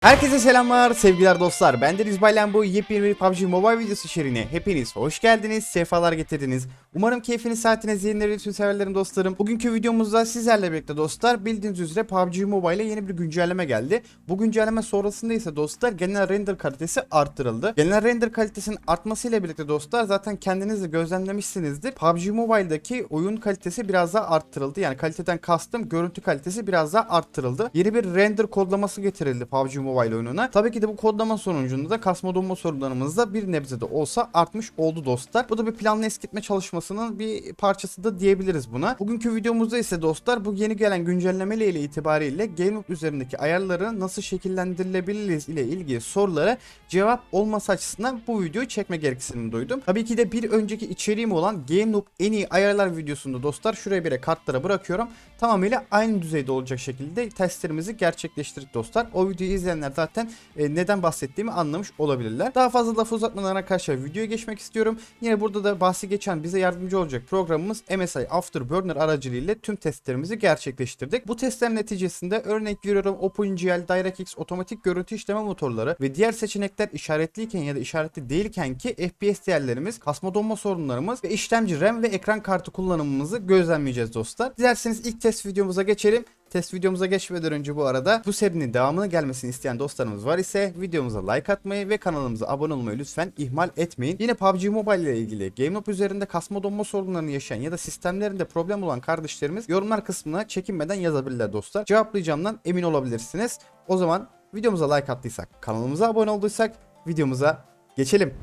Herkese selamlar sevgiler dostlar. Ben Deniz Baylan bu yepyeni bir PUBG Mobile videosu içeriğine hepiniz hoş geldiniz, sefalar getirdiniz. Umarım keyfiniz saatiniz yayınları tüm severlerim dostlarım. Bugünkü videomuzda sizlerle birlikte dostlar bildiğiniz üzere PUBG Mobile'e yeni bir güncelleme geldi. Bu güncelleme sonrasında ise dostlar genel render kalitesi arttırıldı. Genel render kalitesinin artmasıyla birlikte dostlar zaten kendiniz de gözlemlemişsinizdir. PUBG Mobile'daki oyun kalitesi biraz daha arttırıldı. Yani kaliteden kastım görüntü kalitesi biraz daha arttırıldı. Yeni bir render kodlaması getirildi PUBG Mobile oyununa. Tabii ki de bu kodlama sonucunda da kasma donma sorunlarımız da bir nebze de olsa artmış oldu dostlar. Bu da bir planlı eskitme çalışmasının bir parçası da diyebiliriz buna. Bugünkü videomuzda ise dostlar bu yeni gelen güncellemeyle ile itibariyle GameLoop üzerindeki ayarları nasıl şekillendirilebiliriz ile ilgili sorulara cevap olması açısından bu videoyu çekme gereksinimi duydum. Tabii ki de bir önceki içeriğim olan GameLoop en iyi ayarlar videosunda dostlar şuraya bir kartlara bırakıyorum. Tamamıyla aynı düzeyde olacak şekilde testlerimizi gerçekleştirdik dostlar. O videoyu izleyenler zaten e, neden bahsettiğimi anlamış olabilirler. Daha fazla lafı uzatmadan arkadaşlar videoya geçmek istiyorum. Yine burada da bahsi geçen bize yardımcı olacak programımız MSI Afterburner aracılığıyla tüm testlerimizi gerçekleştirdik. Bu testler neticesinde örnek veriyorum OpenGL, DirectX otomatik görüntü işleme motorları ve diğer seçenekler işaretliyken ya da işaretli değilken ki FPS değerlerimiz, kasma donma sorunlarımız ve işlemci RAM ve ekran kartı kullanımımızı gözlemleyeceğiz dostlar. Dilerseniz ilk test videomuza geçelim. Test videomuza geçmeden önce bu arada bu serinin devamını gelmesini isteyen dostlarımız var ise videomuza like atmayı ve kanalımıza abone olmayı lütfen ihmal etmeyin. Yine PUBG Mobile ile ilgili GameLoop üzerinde kasma donma sorunlarını yaşayan ya da sistemlerinde problem olan kardeşlerimiz yorumlar kısmına çekinmeden yazabilirler dostlar. Cevaplayacağımdan emin olabilirsiniz. O zaman videomuza like attıysak, kanalımıza abone olduysak videomuza geçelim.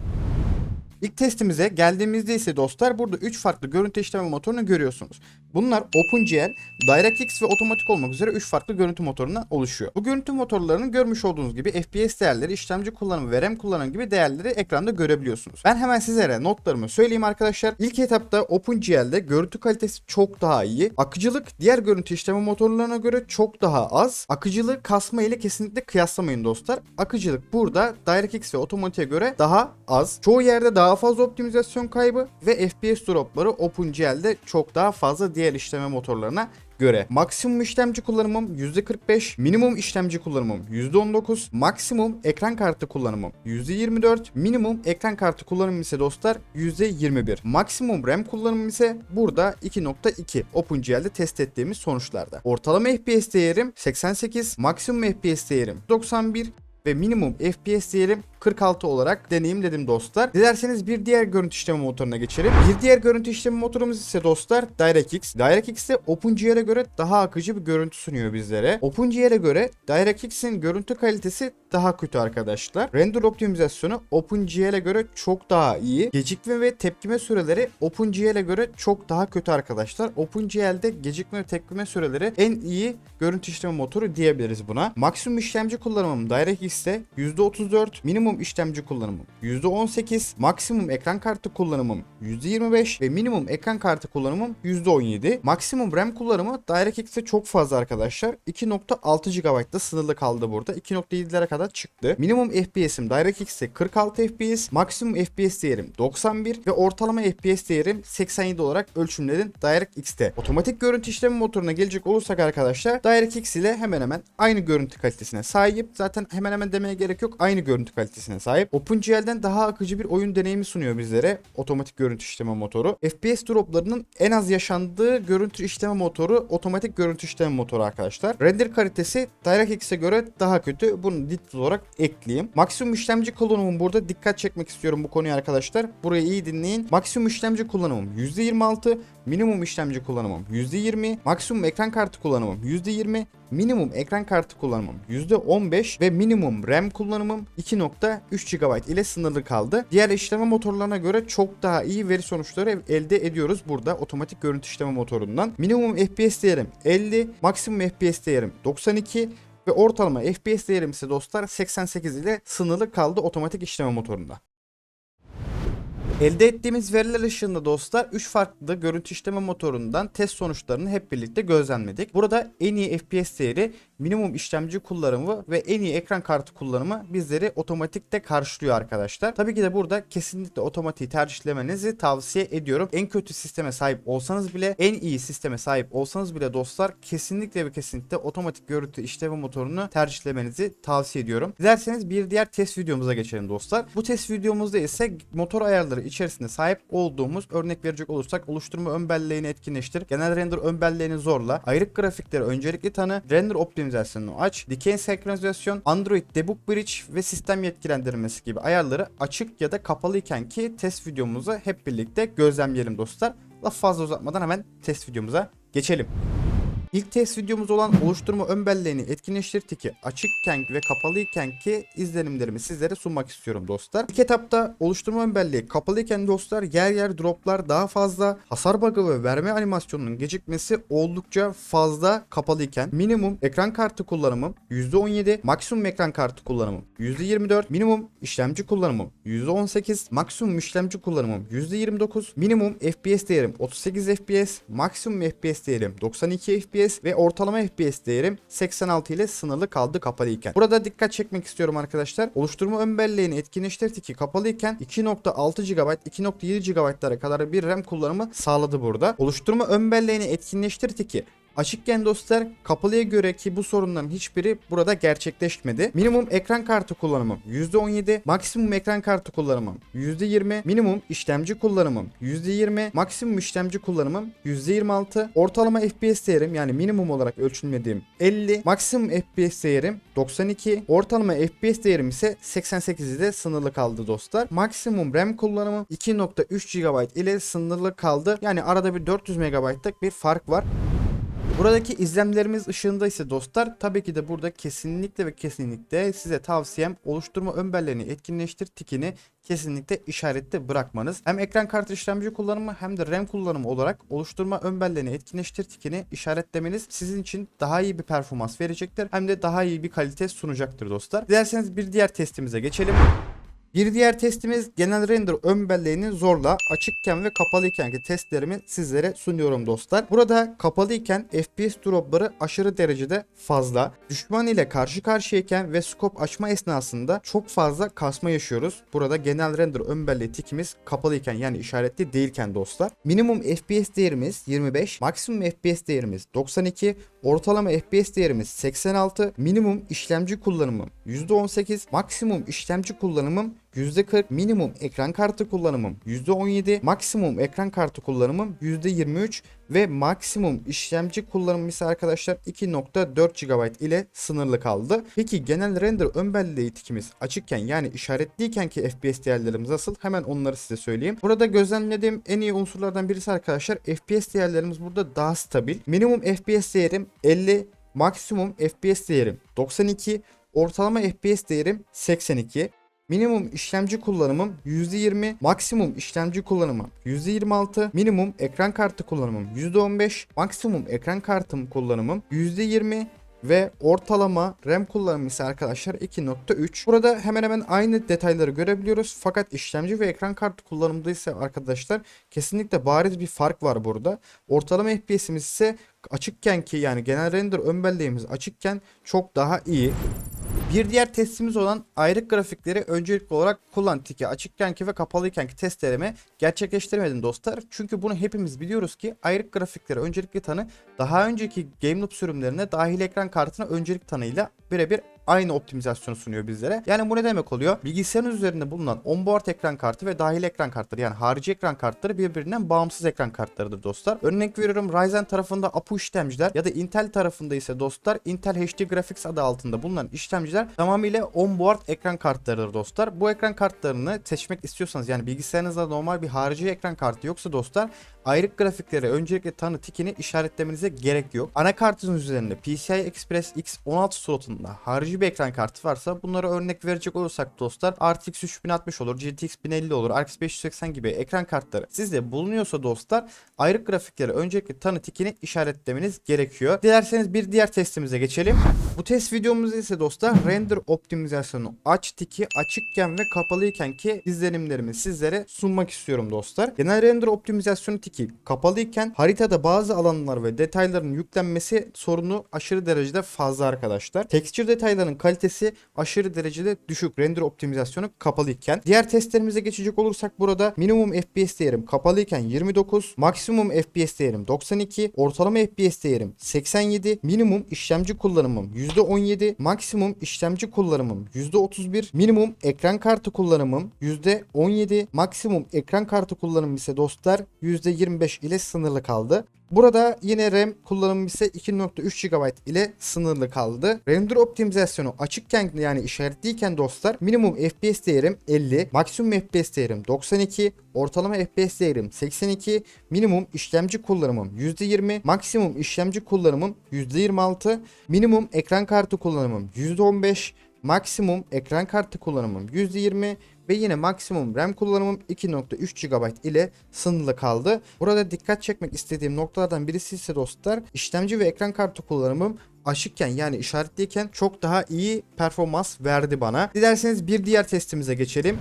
İlk testimize geldiğimizde ise dostlar burada 3 farklı görüntü işleme motorunu görüyorsunuz. Bunlar OpenGL, DirectX ve otomatik olmak üzere 3 farklı görüntü motorundan oluşuyor. Bu görüntü motorlarının görmüş olduğunuz gibi FPS değerleri, işlemci kullanımı ve RAM kullanımı gibi değerleri ekranda görebiliyorsunuz. Ben hemen sizlere notlarımı söyleyeyim arkadaşlar. İlk etapta OpenGL'de görüntü kalitesi çok daha iyi. Akıcılık diğer görüntü işleme motorlarına göre çok daha az. Akıcılığı kasma ile kesinlikle kıyaslamayın dostlar. Akıcılık burada DirectX ve otomatiğe göre daha az. Çoğu yerde daha fazla optimizasyon kaybı ve FPS dropları OpenGL'de çok daha fazla diğer işleme motorlarına göre. Maksimum işlemci kullanımım %45, minimum işlemci kullanımım %19, maksimum ekran kartı kullanımım %24, minimum ekran kartı kullanımım ise dostlar %21. Maksimum RAM kullanımım ise burada 2.2 OpenGL'de test ettiğimiz sonuçlarda. Ortalama FPS değerim 88, maksimum FPS değerim 91 ve minimum FPS değerim 46 olarak deneyimledim dostlar. Dilerseniz bir diğer görüntü işleme motoruna geçelim. Bir diğer görüntü işleme motorumuz ise dostlar DirectX. DirectX de OpenGL'e göre daha akıcı bir görüntü sunuyor bizlere. OpenGL'e göre DirectX'in görüntü kalitesi daha kötü arkadaşlar. Render optimizasyonu OpenGL'e göre çok daha iyi. Gecikme ve tepkime süreleri OpenGL'e göre çok daha kötü arkadaşlar. OpenGL'de gecikme ve tepkime süreleri en iyi görüntü işleme motoru diyebiliriz buna. Maksimum işlemci kullanımım DirectX'te %34, minimum işlemci kullanımım %18, maksimum ekran kartı kullanımım %25 ve minimum ekran kartı kullanımım %17. Maksimum RAM kullanımı DirectX'te çok fazla arkadaşlar. 2.6 GB'da sınırlı kaldı burada. 2.7'lere kadar çıktı. Minimum FPS'im DirectX'te 46 FPS, maksimum FPS değerim 91 ve ortalama FPS değerim 87 olarak ölçümledim DirectX'te. Otomatik görüntü işleme motoruna gelecek olursak arkadaşlar DirectX ile hemen hemen aynı görüntü kalitesine sahip. Zaten hemen hemen demeye gerek yok. Aynı görüntü kalitesine sahip. OpenGL'den daha akıcı bir oyun deneyimi sunuyor bizlere otomatik görüntü işleme motoru. FPS droplarının en az yaşandığı görüntü işleme motoru otomatik görüntü işleme motoru arkadaşlar. Render kalitesi DirectX'e göre daha kötü. Bunu dit olarak ekleyeyim. Maksimum işlemci kullanımım burada dikkat çekmek istiyorum bu konuya arkadaşlar. Burayı iyi dinleyin. Maksimum işlemci kullanımım %26, minimum işlemci kullanımım %20, maksimum ekran kartı kullanımım %20, minimum ekran kartı kullanımım %15 ve minimum RAM kullanımım 2.3 GB ile sınırlı kaldı. Diğer işleme motorlarına göre çok daha iyi veri sonuçları elde ediyoruz burada otomatik görüntü işleme motorundan. Minimum FPS değerim 50, maksimum FPS değerim 92 ve ortalama FPS değerim ise dostlar 88 ile sınırlı kaldı otomatik işleme motorunda. Elde ettiğimiz veriler ışığında dostlar 3 farklı görüntü işleme motorundan test sonuçlarını hep birlikte gözlemledik. Burada en iyi FPS değeri minimum işlemci kullanımı ve en iyi ekran kartı kullanımı bizleri otomatikte karşılıyor arkadaşlar. Tabii ki de burada kesinlikle otomatiği tercihlemenizi tavsiye ediyorum. En kötü sisteme sahip olsanız bile en iyi sisteme sahip olsanız bile dostlar kesinlikle ve kesinlikle otomatik görüntü işleme motorunu tercihlemenizi tavsiye ediyorum. Dilerseniz bir diğer test videomuza geçelim dostlar. Bu test videomuzda ise motor ayarları içerisinde sahip olduğumuz örnek verecek olursak oluşturma ön belleğini etkinleştir. Genel render ön belleğini zorla. Ayrık grafikleri öncelikli tanı. Render optimizasyonunu aç. Dikey senkronizasyon, Android Debug Bridge ve sistem yetkilendirmesi gibi ayarları açık ya da kapalı iken ki test videomuzu hep birlikte gözlemleyelim dostlar. Laf fazla uzatmadan hemen test videomuza geçelim. İlk test videomuz olan oluşturma ön belleğini etkinleştir tiki açıkken ve kapalıyken ki izlenimlerimi sizlere sunmak istiyorum dostlar. İlk etapta oluşturma ön belleği kapalıyken dostlar yer yer droplar daha fazla hasar bug'ı ve verme animasyonunun gecikmesi oldukça fazla kapalıyken minimum ekran kartı kullanımım %17 maksimum ekran kartı kullanımım %24 minimum işlemci kullanımım %18 maksimum işlemci kullanımım %29 minimum FPS değerim 38 FPS maksimum FPS değerim 92 FPS ve ortalama FPS değerim 86 ile sınırlı kaldı kapalıyken. Burada dikkat çekmek istiyorum arkadaşlar. Oluşturma ön belleğini etkinleştirdi ki kapalıyken 2.6 GB 2.7 GB'lara kadar bir RAM kullanımı sağladı burada. Oluşturma ön belleğini etkinleştirdi ki Açıkken dostlar kapalıya göre ki bu sorunların hiçbiri burada gerçekleşmedi. Minimum ekran kartı kullanımım %17, maksimum ekran kartı kullanımım %20, minimum işlemci kullanımım %20, maksimum işlemci kullanımım %26, ortalama FPS değerim yani minimum olarak ölçülmediğim 50, maksimum FPS değerim 92, ortalama FPS değerim ise 88 ile sınırlı kaldı dostlar. Maksimum RAM kullanımım 2.3 GB ile sınırlı kaldı. Yani arada bir 400 MB'lık bir fark var. Buradaki izlemlerimiz ışığında ise dostlar tabii ki de burada kesinlikle ve kesinlikle size tavsiyem oluşturma ön belleğini etkinleştir tikini kesinlikle işarette bırakmanız. Hem ekran kartı işlemci kullanımı hem de RAM kullanımı olarak oluşturma ön belleğini etkinleştir tikini işaretlemeniz sizin için daha iyi bir performans verecektir. Hem de daha iyi bir kalite sunacaktır dostlar. Dilerseniz bir diğer testimize geçelim. Bir diğer testimiz genel render ön belleğini zorla açıkken ve kapalıyken ki testlerimi sizlere sunuyorum dostlar. Burada kapalıyken FPS dropları aşırı derecede fazla. Düşman ile karşı karşıyayken ve scope açma esnasında çok fazla kasma yaşıyoruz. Burada genel render ön belleği tikimiz kapalıyken yani işaretli değilken dostlar. Minimum FPS değerimiz 25, maksimum FPS değerimiz 92, ortalama FPS değerimiz 86, minimum işlemci kullanımım %18, maksimum işlemci kullanımım %40 minimum ekran kartı kullanımım %17 maksimum ekran kartı kullanımım %23 ve maksimum işlemci kullanımım ise arkadaşlar 2.4 GB ile sınırlı kaldı. Peki genel render ön belleği tikimiz açıkken yani işaretliyken ki FPS değerlerimiz nasıl? Hemen onları size söyleyeyim. Burada gözlemlediğim en iyi unsurlardan birisi arkadaşlar FPS değerlerimiz burada daha stabil. Minimum FPS değerim 50 maksimum FPS değerim 92 ortalama FPS değerim 82 Minimum işlemci kullanımım %20, maksimum işlemci kullanımım %26, minimum ekran kartı kullanımım %15, maksimum ekran kartım kullanımım %20 ve ortalama RAM kullanımı ise arkadaşlar 2.3. Burada hemen hemen aynı detayları görebiliyoruz. Fakat işlemci ve ekran kartı kullanımında ise arkadaşlar kesinlikle bariz bir fark var burada. Ortalama FPS'imiz ise açıkken ki yani genel render ön belleğimiz açıkken çok daha iyi. Bir diğer testimiz olan ayrık grafikleri öncelikli olarak kullan tiki açıkkenki ve kapalıykenki testlerimi gerçekleştirmedim dostlar. Çünkü bunu hepimiz biliyoruz ki ayrık grafikleri öncelikli tanı daha önceki GameLoop sürümlerine dahil ekran kartına öncelik tanıyla birebir aynı optimizasyonu sunuyor bizlere. Yani bu ne demek oluyor? Bilgisayarın üzerinde bulunan onboard ekran kartı ve dahil ekran kartları yani harici ekran kartları birbirinden bağımsız ekran kartlarıdır dostlar. Örnek veriyorum Ryzen tarafında APU işlemciler ya da Intel tarafında ise dostlar Intel HD Graphics adı altında bulunan işlemciler tamamıyla onboard ekran kartlarıdır dostlar. Bu ekran kartlarını seçmek istiyorsanız yani bilgisayarınızda normal bir harici ekran kartı yoksa dostlar ayrık grafiklere öncelikle tanı tikini işaretlemenize gerek yok. Anakartınız üzerinde PCI Express X16 slotunda harici RGB ekran kartı varsa bunlara örnek verecek olursak dostlar RTX 3060 olur, GTX 1050 olur, RX 580 gibi ekran kartları sizde bulunuyorsa dostlar ayrık grafikleri öncelikle tanı tikini işaretlemeniz gerekiyor. Dilerseniz bir diğer testimize geçelim. Bu test videomuzda ise dostlar render optimizasyonu aç tiki açıkken ve kapalıyken ki izlenimlerimi sizlere sunmak istiyorum dostlar. Genel render optimizasyonu tiki kapalıyken haritada bazı alanlar ve detayların yüklenmesi sorunu aşırı derecede fazla arkadaşlar. Texture detayların kalitesi aşırı derecede düşük render optimizasyonu kapalıyken. Diğer testlerimize geçecek olursak burada minimum FPS değerim kapalıyken 29, maksimum FPS değerim 92, ortalama FPS değerim 87, minimum işlemci kullanımım %17, maksimum işlemci kullanımım %31, minimum ekran kartı kullanımım %17, maksimum ekran kartı kullanımım ise dostlar %25 ile sınırlı kaldı. Burada yine RAM kullanımı ise 2.3 GB ile sınırlı kaldı. Render optimizasyonu açıkken yani işaretliyken dostlar minimum FPS değerim 50, maksimum FPS değerim 92, ortalama FPS değerim 82, minimum işlemci kullanımım %20, maksimum işlemci kullanımım %26, minimum ekran kartı kullanımım %15, maksimum ekran kartı kullanımım %20 ve yine maksimum RAM kullanımım 2.3 GB ile sınırlı kaldı. Burada dikkat çekmek istediğim noktalardan birisi ise dostlar işlemci ve ekran kartı kullanımım açıkken yani işaretliyken çok daha iyi performans verdi bana. Dilerseniz bir diğer testimize geçelim.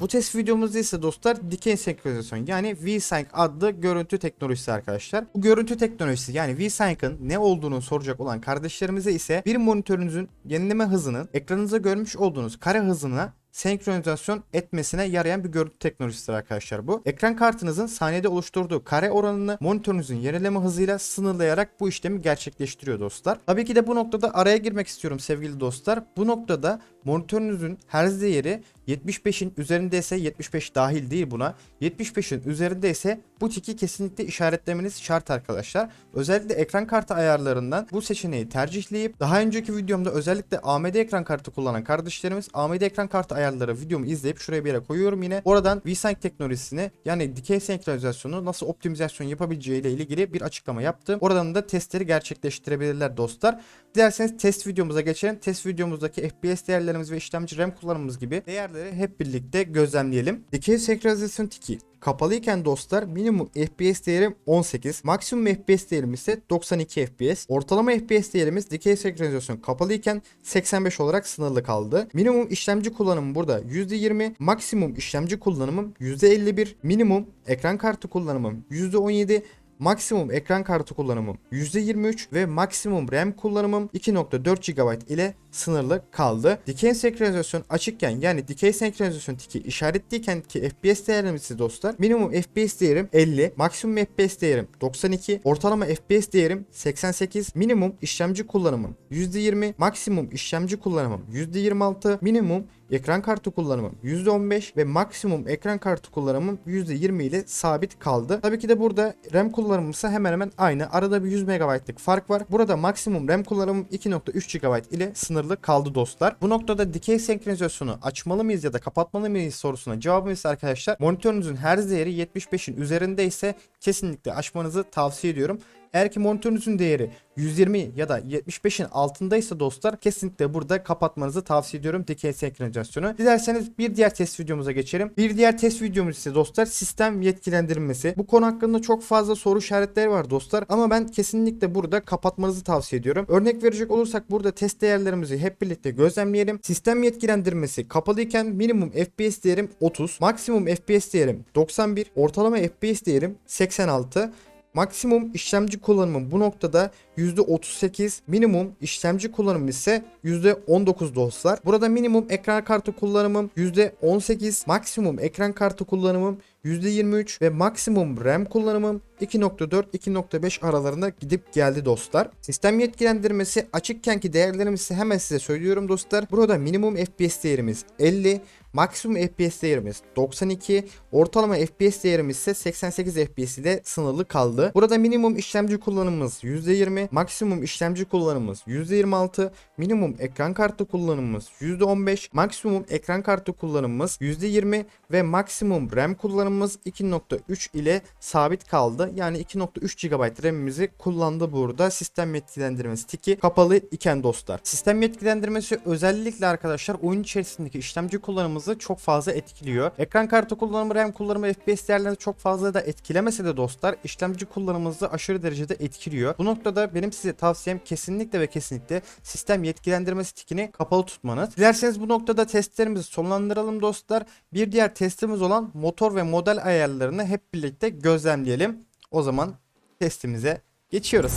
Bu test videomuzda ise dostlar dikey senkronizasyon yani VSync adlı görüntü teknolojisi arkadaşlar. Bu görüntü teknolojisi yani VSync'ın ne olduğunu soracak olan kardeşlerimize ise bir monitörünüzün yenileme hızının ekranınızda görmüş olduğunuz kare hızına senkronizasyon etmesine yarayan bir görüntü teknolojisidir arkadaşlar bu. Ekran kartınızın saniyede oluşturduğu kare oranını monitörünüzün yenileme hızıyla sınırlayarak bu işlemi gerçekleştiriyor dostlar. Tabii ki de bu noktada araya girmek istiyorum sevgili dostlar. Bu noktada monitörünüzün hertz değeri 75'in üzerindeyse 75 dahil değil buna. 75'in üzerindeyse bu tiki kesinlikle işaretlemeniz şart arkadaşlar. Özellikle ekran kartı ayarlarından bu seçeneği tercihleyip daha önceki videomda özellikle AMD ekran kartı kullanan kardeşlerimiz AMD ekran kartı ayarları videomu izleyip şuraya bir yere koyuyorum yine. Oradan VSync teknolojisini yani dikey senkronizasyonu nasıl optimizasyon yapabileceği ile ilgili bir açıklama yaptım. Oradan da testleri gerçekleştirebilirler dostlar. Dilerseniz test videomuza geçelim. Test videomuzdaki FPS değerlerimiz ve işlemci RAM kullanımımız gibi değerleri hep birlikte gözlemleyelim. Dikey senkronizasyon tiki Kapalıyken dostlar minimum FPS değerim 18, maksimum FPS değerim ise 92 FPS. Ortalama FPS değerimiz dikey senkronizasyon kapalıyken 85 olarak sınırlı kaldı. Minimum işlemci kullanımı burada %20, maksimum işlemci kullanımım %51, minimum ekran kartı kullanımım %17, Maksimum ekran kartı kullanımım %23 ve maksimum RAM kullanımım 2.4 GB ile sınırlı kaldı. Dikey senkronizasyon açıkken yani dikey senkronizasyon tiki işaretliyken ki FPS değerimiz ise dostlar minimum FPS değerim 50, maksimum FPS değerim 92, ortalama FPS değerim 88, minimum işlemci kullanımım %20, maksimum işlemci kullanımım %26, minimum ekran kartı kullanımım %15 ve maksimum ekran kartı kullanımım %20 ile sabit kaldı. Tabii ki de burada RAM kullanımım ise hemen hemen aynı. Arada bir 100 MB'lık fark var. Burada maksimum RAM kullanımım 2.3 GB ile sınırlı kaldı dostlar. Bu noktada dikey senkronizasyonu açmalı mıyız ya da kapatmalı mıyız sorusuna cevabımız arkadaşlar monitörünüzün hertz değeri 75'in üzerinde ise kesinlikle açmanızı tavsiye ediyorum. Eğer ki monitörünüzün değeri 120 ya da 75'in altındaysa dostlar kesinlikle burada kapatmanızı tavsiye ediyorum dikey senkronizasyonu. Dilerseniz bir diğer test videomuza geçelim. Bir diğer test videomuz ise dostlar sistem yetkilendirilmesi. Bu konu hakkında çok fazla soru işaretleri var dostlar ama ben kesinlikle burada kapatmanızı tavsiye ediyorum. Örnek verecek olursak burada test değerlerimizi hep birlikte gözlemleyelim. Sistem yetkilendirmesi kapalıyken minimum FPS değerim 30, maksimum FPS değerim 91, ortalama FPS değerim 86, Maksimum işlemci kullanımı bu noktada %38, minimum işlemci kullanımı ise %19 dostlar. Burada minimum ekran kartı kullanımım %18, maksimum ekran kartı kullanımım %23 ve maksimum RAM kullanımım 2.4-2.5 aralarında gidip geldi dostlar. Sistem yetkilendirmesi açıkkenki değerlerimizi hemen size söylüyorum dostlar. Burada minimum FPS değerimiz 50, maksimum FPS değerimiz 92, ortalama FPS değerimiz ise 88 FPS ile sınırlı kaldı. Burada minimum işlemci kullanımımız %20, maksimum işlemci kullanımımız %26, minimum ekran kartı kullanımımız %15, maksimum ekran kartı kullanımımız %20 ve maksimum RAM kullanımımız RAM'ımız 2.3 ile sabit kaldı. Yani 2.3 GB RAM'imizi kullandı burada. Sistem yetkilendirmesi tiki kapalı iken dostlar. Sistem yetkilendirmesi özellikle arkadaşlar oyun içerisindeki işlemci kullanımımızı çok fazla etkiliyor. Ekran kartı kullanımı, RAM kullanımı, FPS değerlerini çok fazla da etkilemese de dostlar işlemci kullanımımızı aşırı derecede etkiliyor. Bu noktada benim size tavsiyem kesinlikle ve kesinlikle sistem yetkilendirmesi tikini kapalı tutmanız. Dilerseniz bu noktada testlerimizi sonlandıralım dostlar. Bir diğer testimiz olan motor ve model ayarlarını hep birlikte gözlemleyelim. O zaman testimize geçiyoruz.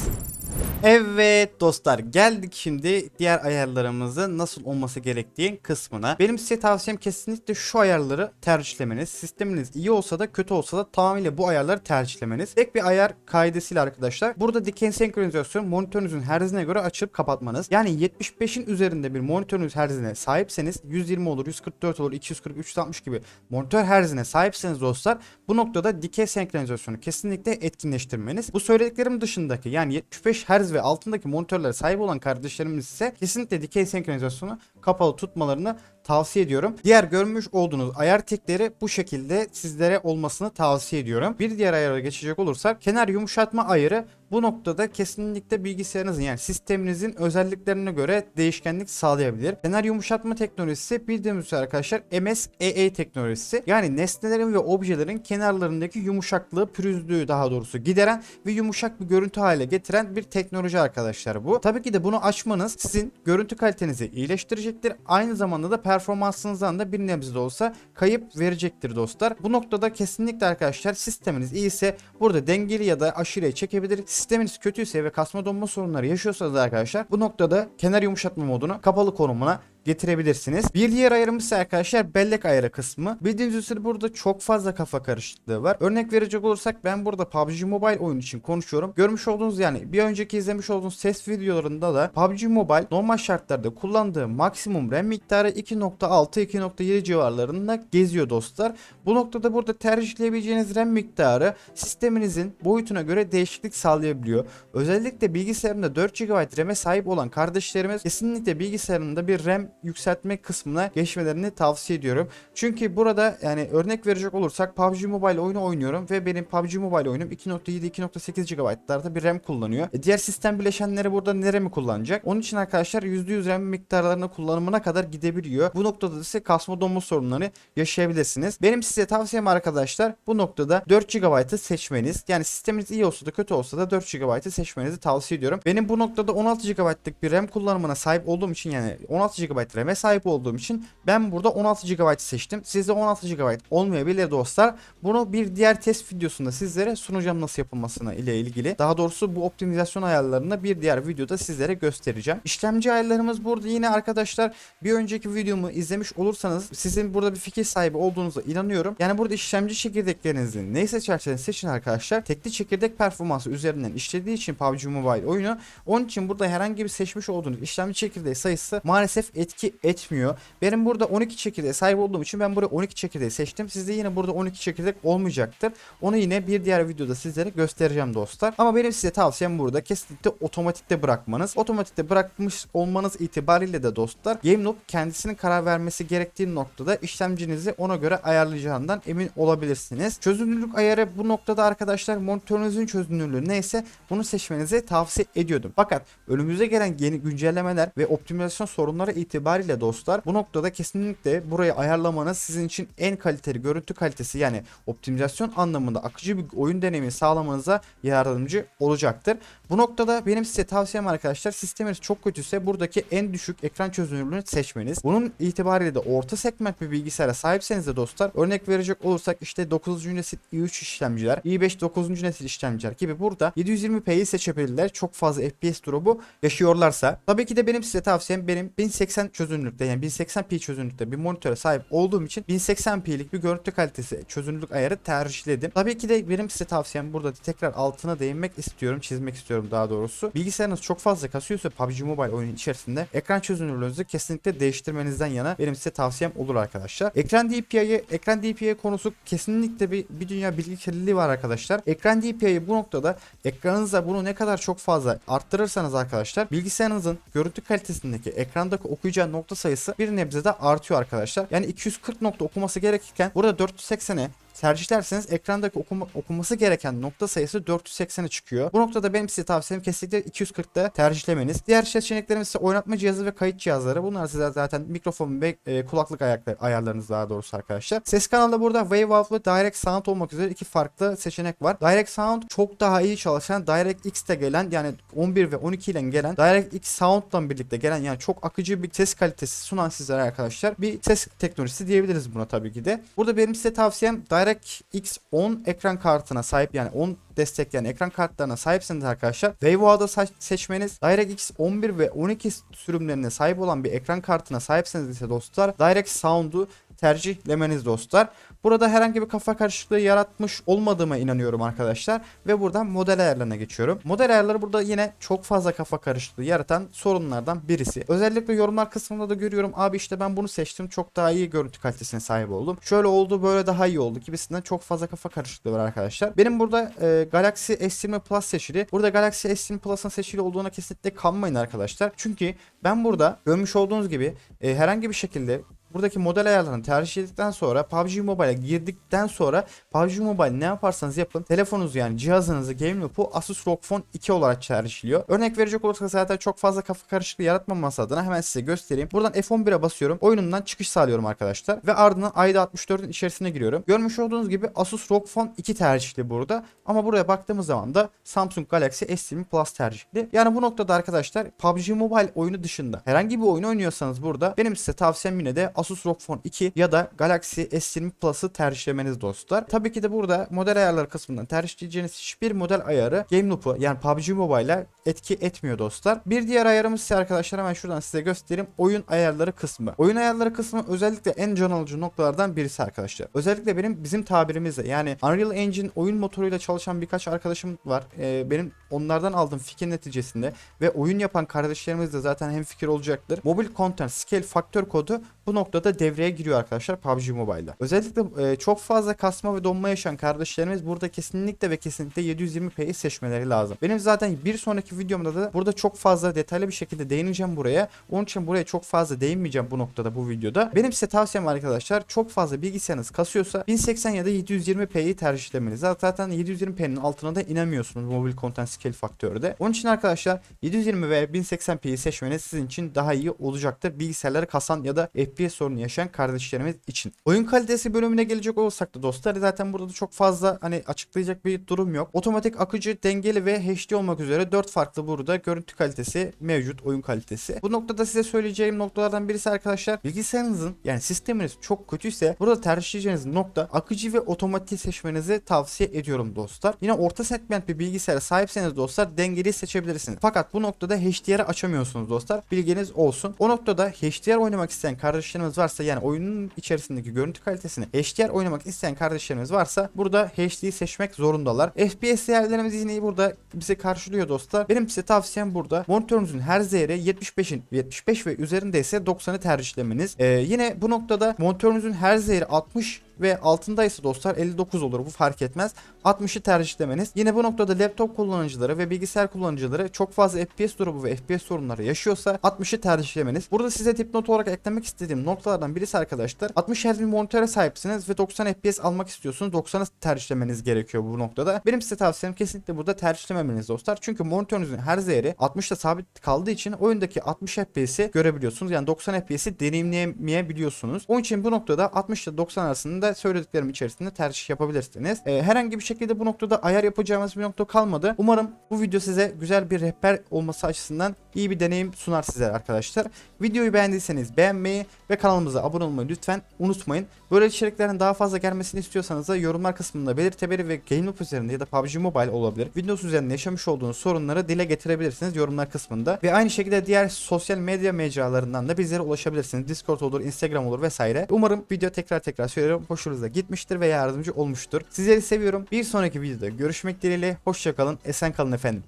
Evet dostlar geldik şimdi diğer ayarlarımızın nasıl olması gerektiği kısmına. Benim size tavsiyem kesinlikle şu ayarları tercihlemeniz. Sisteminiz iyi olsa da kötü olsa da tamamıyla bu ayarları tercihlemeniz. Tek bir ayar kaidesiyle arkadaşlar. Burada dikey senkronizasyon monitörünüzün herzine göre açıp kapatmanız. Yani 75'in üzerinde bir monitörünüz herzine sahipseniz 120 olur, 144 olur, 240, 360 gibi monitör herzine sahipseniz dostlar bu noktada dikey senkronizasyonu kesinlikle etkinleştirmeniz. Bu söylediklerim dışındaki yani 75 Ve altındaki monitörlere sahip olan kardeşlerimiz ise kesinlikle dikey senkronizasyonu kapalı tutmalarını tavsiye ediyorum. Diğer görmüş olduğunuz ayar tekleri bu şekilde sizlere olmasını tavsiye ediyorum. Bir diğer ayara geçecek olursak kenar yumuşatma ayarı bu noktada kesinlikle bilgisayarınızın yani sisteminizin özelliklerine göre değişkenlik sağlayabilir. Kenar yumuşatma teknolojisi bildiğimiz üzere arkadaşlar MSEE teknolojisi. Yani nesnelerin ve objelerin kenarlarındaki yumuşaklığı, pürüzlüğü daha doğrusu gideren ve yumuşak bir görüntü hale getiren bir teknoloji arkadaşlar bu. Tabii ki de bunu açmanız sizin görüntü kalitenizi iyileştirecektir. Aynı zamanda da performansınızdan da bir nebze de olsa kayıp verecektir dostlar. Bu noktada kesinlikle arkadaşlar sisteminiz iyiyse burada dengeli ya da aşırıya çekebilir. Sisteminiz kötüyse ve kasma donma sorunları yaşıyorsanız arkadaşlar bu noktada kenar yumuşatma modunu kapalı konumuna getirebilirsiniz. Bir diğer ayarımız ise arkadaşlar bellek ayarı kısmı. Bildiğiniz üzere burada çok fazla kafa karışıklığı var. Örnek verecek olursak ben burada PUBG Mobile oyun için konuşuyorum. Görmüş olduğunuz yani bir önceki izlemiş olduğunuz ses videolarında da PUBG Mobile normal şartlarda kullandığı maksimum RAM miktarı 2.6-2.7 civarlarında geziyor dostlar. Bu noktada burada tercihleyebileceğiniz RAM miktarı sisteminizin boyutuna göre değişiklik sağlayabiliyor. Özellikle bilgisayarında 4 GB RAM'e sahip olan kardeşlerimiz kesinlikle bilgisayarında bir RAM yükseltme kısmına geçmelerini tavsiye ediyorum. Çünkü burada yani örnek verecek olursak PUBG Mobile oyunu oynuyorum ve benim PUBG Mobile oyunum 2.7-2.8 GB'larda bir RAM kullanıyor. E, diğer sistem bileşenleri burada ne RAM'i kullanacak? Onun için arkadaşlar %100 RAM miktarlarını kullanımına kadar gidebiliyor. Bu noktada ise kasma donma sorunları yaşayabilirsiniz. Benim size tavsiyem arkadaşlar bu noktada 4 GB'ı seçmeniz. Yani sisteminiz iyi olsa da kötü olsa da 4 GB'ı seçmenizi tavsiye ediyorum. Benim bu noktada 16 GB'lık bir RAM kullanımına sahip olduğum için yani 16 GB RAM'e sahip olduğum için ben burada 16 GB seçtim. Sizde 16 GB olmayabilir dostlar. Bunu bir diğer test videosunda sizlere sunacağım nasıl yapılmasına ile ilgili. Daha doğrusu bu optimizasyon ayarlarını bir diğer videoda sizlere göstereceğim. İşlemci ayarlarımız burada yine arkadaşlar bir önceki videomu izlemiş olursanız sizin burada bir fikir sahibi olduğunuza inanıyorum. Yani burada işlemci çekirdeklerinizi ne seçerseniz seçin arkadaşlar. Tekli çekirdek performansı üzerinden işlediği için PUBG Mobile oyunu onun için burada herhangi bir seçmiş olduğunuz işlemci çekirdeği sayısı maalesef etki etmiyor. Benim burada 12 çekirdeğe sahip olduğum için ben buraya 12 çekirdeği seçtim. Sizde yine burada 12 çekirdek olmayacaktır. Onu yine bir diğer videoda sizlere göstereceğim dostlar. Ama benim size tavsiyem burada kesinlikle otomatikte bırakmanız. Otomatikte bırakmış olmanız itibariyle de dostlar GameLoop kendisinin karar vermesi gerektiği noktada işlemcinizi ona göre ayarlayacağından emin olabilirsiniz. Çözünürlük ayarı bu noktada arkadaşlar monitörünüzün çözünürlüğü neyse bunu seçmenizi tavsiye ediyordum. Fakat önümüze gelen yeni güncellemeler ve optimizasyon sorunları itibariyle dostlar bu noktada kesinlikle burayı ayarlamanız sizin için en kaliteli görüntü kalitesi yani optimizasyon anlamında akıcı bir oyun deneyimi sağlamanıza yardımcı olacaktır. Bu noktada benim size tavsiyem arkadaşlar sisteminiz çok kötüyse buradaki en düşük ekran çözünürlüğünü seçmeniz. Bunun itibariyle de orta segment bir bilgisayara sahipseniz de dostlar örnek verecek olursak işte 9. nesil i3 işlemciler, i5 9. nesil işlemciler gibi burada 720p'yi seçebilirler. Çok fazla FPS drop'u yaşıyorlarsa. Tabii ki de benim size tavsiyem benim 1080 çözünürlükte yani 1080p çözünürlükte bir monitöre sahip olduğum için 1080p'lik bir görüntü kalitesi çözünürlük ayarı tercihledim. Tabii ki de benim size tavsiyem burada tekrar altına değinmek istiyorum, çizmek istiyorum daha doğrusu. Bilgisayarınız çok fazla kasıyorsa PUBG Mobile oyunun içerisinde ekran çözünürlüğünüzü kesinlikle değiştirmenizden yana benim size tavsiyem olur arkadaşlar. Ekran DPI'yi, ekran DPI konusu kesinlikle bir, bir dünya bilgi kirliliği var arkadaşlar. Ekran DPI'yi bu noktada ekranınıza bunu ne kadar çok fazla arttırırsanız arkadaşlar bilgisayarınızın görüntü kalitesindeki ekrandaki okuyacağı nokta sayısı bir nebze de artıyor arkadaşlar. Yani 240 nokta okuması gerekirken burada 480'e tercihlerseniz ekrandaki okuma, okuması gereken nokta sayısı 480'e çıkıyor. Bu noktada benim size tavsiyem kesinlikle 240'da tercihlemeniz. Diğer seçeneklerimiz ise oynatma cihazı ve kayıt cihazları. Bunlar size zaten mikrofon ve e, kulaklık ayakları, ayarlarınız daha doğrusu arkadaşlar. Ses kanalı burada Wave Out ve Direct Sound olmak üzere iki farklı seçenek var. Direct Sound çok daha iyi çalışan DirectX'te gelen yani 11 ve 12 ile gelen DirectX Sound'la birlikte gelen yani çok akıcı bir ses kalitesi sunan sizlere arkadaşlar bir ses teknolojisi diyebiliriz buna tabii ki de. Burada benim size tavsiyem DirectX 10 ekran kartına sahip yani 10 destekleyen ekran kartlarına sahipseniz arkadaşlar Waveo'da seçmeniz DirectX 11 ve 12 sürümlerine sahip olan bir ekran kartına sahipseniz ise dostlar Direct Sound'u tercihlemeniz dostlar. Burada herhangi bir kafa karışıklığı yaratmış olmadığıma inanıyorum arkadaşlar. Ve buradan model ayarlarına geçiyorum. Model ayarları burada yine çok fazla kafa karışıklığı yaratan sorunlardan birisi. Özellikle yorumlar kısmında da görüyorum. Abi işte ben bunu seçtim. Çok daha iyi görüntü kalitesine sahip oldum. Şöyle oldu böyle daha iyi oldu gibisinden çok fazla kafa karışıklığı var arkadaşlar. Benim burada e, Galaxy S20 Plus seçili. Burada Galaxy S20 Plus'ın seçili olduğuna kesinlikle kanmayın arkadaşlar. Çünkü ben burada görmüş olduğunuz gibi e, herhangi bir şekilde buradaki model ayarlarını tercih ettikten sonra PUBG Mobile'a girdikten sonra PUBG Mobile ne yaparsanız yapın telefonunuzu yani cihazınızı Game Loop'u Asus ROG Phone 2 olarak tercihliyor. Örnek verecek olursak zaten çok fazla kafa karışıklığı yaratmaması adına hemen size göstereyim. Buradan F11'e basıyorum. Oyunumdan çıkış sağlıyorum arkadaşlar. Ve ardından ayda 64'ün içerisine giriyorum. Görmüş olduğunuz gibi Asus ROG Phone 2 tercihli burada. Ama buraya baktığımız zaman da Samsung Galaxy S20 Plus tercihli. Yani bu noktada arkadaşlar PUBG Mobile oyunu dışında herhangi bir oyun oynuyorsanız burada benim size tavsiyem yine de Asus ROG Phone 2 ya da Galaxy S20 Plus'ı tercihlemeniz dostlar. Tabii ki de burada model ayarları kısmından tercihleyeceğiniz hiçbir model ayarı Game Loop'u yani PUBG Mobile'a etki etmiyor dostlar. Bir diğer ayarımız ise arkadaşlar hemen şuradan size göstereyim. Oyun ayarları kısmı. Oyun ayarları kısmı özellikle en can alıcı noktalardan birisi arkadaşlar. Özellikle benim bizim tabirimizle yani Unreal Engine oyun motoruyla çalışan birkaç arkadaşım var. Ee, benim onlardan aldığım fikir neticesinde ve oyun yapan kardeşlerimiz de zaten hem fikir olacaktır. Mobil Content Scale Faktör kodu bu noktada devreye giriyor arkadaşlar PUBG Mobile'da. Özellikle e, çok fazla kasma ve donma yaşayan kardeşlerimiz burada kesinlikle ve kesinlikle 720p'yi seçmeleri lazım. Benim zaten bir sonraki videomda da burada çok fazla detaylı bir şekilde değineceğim buraya. Onun için buraya çok fazla değinmeyeceğim bu noktada bu videoda. Benim size tavsiyem arkadaşlar çok fazla bilgisayarınız kasıyorsa 1080 ya da 720p'yi tercihlemeniz. Zaten 720p'nin altına da inemiyorsunuz mobil content scale faktörde. Onun için arkadaşlar 720 ve 1080p'yi seçmeniz sizin için daha iyi olacaktır. Bilgisayarları kasan ya da FPS sorunu yaşayan kardeşlerimiz için. Oyun kalitesi bölümüne gelecek olursak da dostlar zaten burada da çok fazla hani açıklayacak bir durum yok. Otomatik akıcı, dengeli ve HD olmak üzere 4 farklı burada görüntü kalitesi mevcut oyun kalitesi. Bu noktada size söyleyeceğim noktalardan birisi arkadaşlar bilgisayarınızın yani sisteminiz çok kötüyse burada tercihleyeceğiniz nokta akıcı ve otomatik seçmenizi tavsiye ediyorum dostlar. Yine orta segment bir bilgisayara sahipseniz dostlar dengeli seçebilirsiniz. Fakat bu noktada HDR'ı açamıyorsunuz dostlar. Bilginiz olsun. O noktada HDR oynamak isteyen kardeşlerimiz varsa yani oyunun içerisindeki görüntü kalitesini HDR oynamak isteyen kardeşlerimiz varsa burada HD'yi seçmek zorundalar. FPS değerlerimiz yine burada bize karşılıyor dostlar. Benim size tavsiyem burada monitörünüzün her değeri 75'in 75 ve üzerinde ise 90'ı tercihlemeniz. Ee, yine bu noktada monitörünüzün her değeri 60 ve altındaysa dostlar 59 olur bu fark etmez. 60'ı tercihlemeniz. Yine bu noktada laptop kullanıcıları ve bilgisayar kullanıcıları çok fazla FPS durumu ve FPS sorunları yaşıyorsa 60'ı tercihlemeniz. Burada size dipnot olarak eklemek istediğim noktalardan birisi arkadaşlar 60 Hz bir monitöre sahipsiniz ve 90 FPS almak istiyorsunuz. 90'ı tercihlemeniz gerekiyor bu noktada. Benim size tavsiyem kesinlikle burada tercihlememeniz dostlar. Çünkü monitörünüzün her değeri 60'ta sabit kaldığı için oyundaki 60 FPS'i görebiliyorsunuz. Yani 90 FPS'i deneyimleyemeyebiliyorsunuz. Onun için bu noktada 60 ile 90 arasında söylediklerim içerisinde tercih yapabilirsiniz. Ee, herhangi bir şekilde bu noktada ayar yapacağımız bir nokta kalmadı. Umarım bu video size güzel bir rehber olması açısından iyi bir deneyim sunar sizlere arkadaşlar. Videoyu beğendiyseniz beğenmeyi ve kanalımıza abone olmayı lütfen unutmayın. Böyle içeriklerin daha fazla gelmesini istiyorsanız da yorumlar kısmında belirtebilir ve GameLoop üzerinde ya da PUBG Mobile olabilir. Windows üzerinde yaşamış olduğunuz sorunları dile getirebilirsiniz yorumlar kısmında. Ve aynı şekilde diğer sosyal medya mecralarından da bizlere ulaşabilirsiniz. Discord olur, Instagram olur vesaire. Umarım video tekrar tekrar söylüyorum hoşunuza gitmiştir ve yardımcı olmuştur. Sizleri seviyorum. Bir sonraki videoda görüşmek dileğiyle. Hoşçakalın, esen kalın efendim.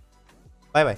Bay bay.